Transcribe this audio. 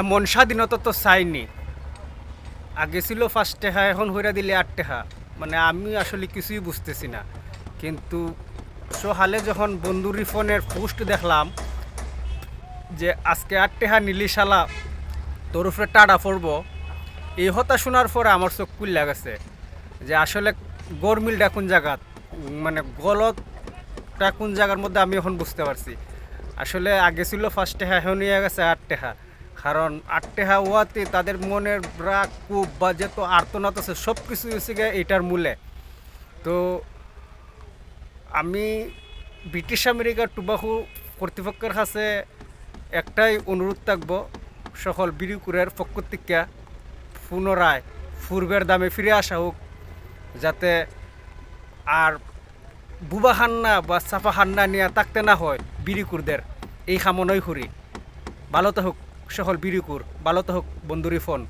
এমন স্বাধীনতা তো চাইনি। আগে ছিল ফার্স্ট টেহা, এখন হইরা দিলে আট টেহা। মানে আমি আসলে কিছুই বুঝতেছি না। কিন্তু সোহালে যখন বন্ধুর ফোনের পোস্ট দেখলাম, যে আজকে আট টেহা নিলি শালা তোর উপরে টাডা পড়ব, এই হতা শোনার পরে আমার চোখ কুল্লা গেছে যে আসলে গরমিলটা কোন জায়গা মানে গলতটা কোন জায়গার মধ্যে আমি এখন বুঝতে পারছি। আসলে আগে ছিল ফার্স্ট টেহা, এখন গেছে আট টেহা। কারণ আট টেহা ওয়াতে তাদের মনের রাগ, কুপ বা যত আর্তনাদ আছে সব কিছু হচ্ছে গিয়ে এটার মূলে। তো আমি ব্রিটিশ আমেরিকার টুবাকু কর্তৃপক্ষের কাছে একটাই অনুরোধ থাকব, সকল বিড়িকুরের পক্ষ পুনরায় পূর্বের দামে ফিরে আসা হোক, যাতে আর বুবা হান্না বা চাপা হান্না নিয়ে থাকতে না হয় বিড়িকুরদের এই কামনই করি। ভালো হোক সকল বিরিকুর। বালতহক হোক বন্ধুরি ফোন।